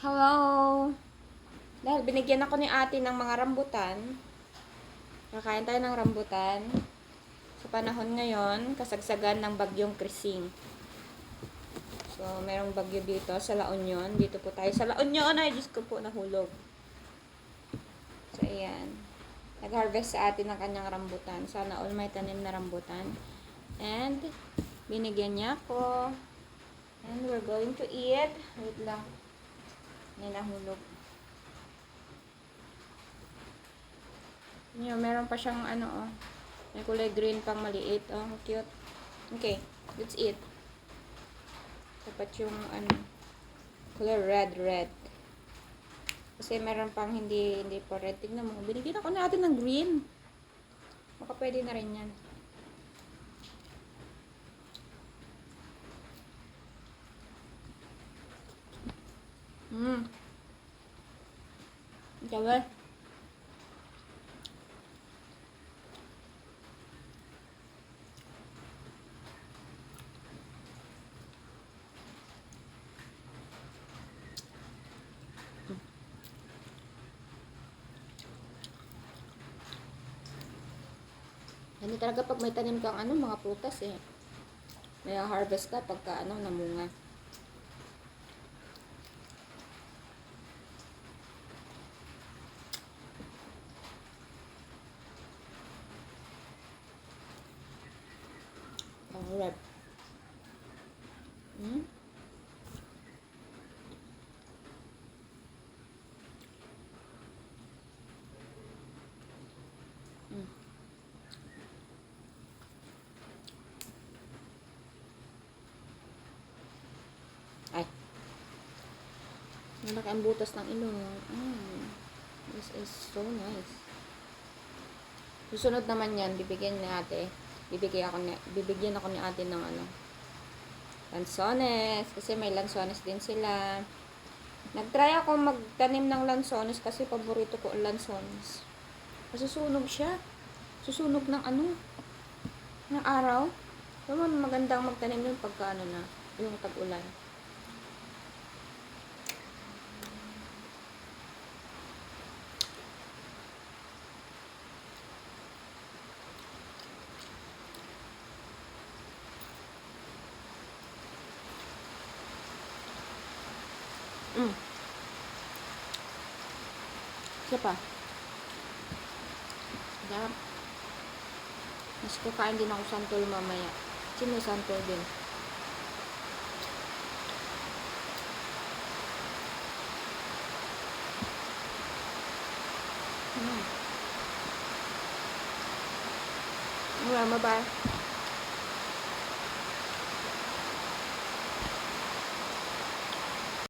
Hello! Dahil binigyan ako ni ate ng mga rambutan. Kakain tayo ng rambutan. Sa panahon ngayon, kasagsagan ng bagyong Krising. So, merong bagyo dito sa La Union. Dito po tayo sa La Union. Ay, Diyos ko po, nahulog. So, ayan. Nag-harvest sa atin ng kanyang rambutan. Sana all may tanim na rambutan. And, binigyan niya ako. And we're going to eat. Wait lang. May nahulog. Yun, meron pa siyang ano, oh. May kulay green pang maliit. Oh, cute. Okay, let's eat. Dapat yung, ano, kulay red, red. Kasi meron pang hindi, hindi pa red. Tignan mo, binigyan ako natin ng green. Baka pwede na rin yan. Mm. Diba? Hindi talaga pag may tanim kang ano, mga prutas eh. May harvest ka pagka ano, namunga. Red. Hmm? Hmm. Ay. Malaki ang butas ng ilong. Mm. This is so nice. Susunod naman yan, bibigyan ni ate. Bibigyan ako ni, bibigyan ako ni ate ng ano. Lansones. Kasi may lansones din sila. Nagtry ako magtanim ng lansones kasi paborito ko ang lansones. Masusunog siya. Susunog ng ano? Ng araw. Pero magandang magtanim yun pagka ano na, yung tag-ulan. Mm. Isa pa. Sarap. Mas kakain din ako santol mamaya. Kasi may santol din. Mm. Wala, bye-bye.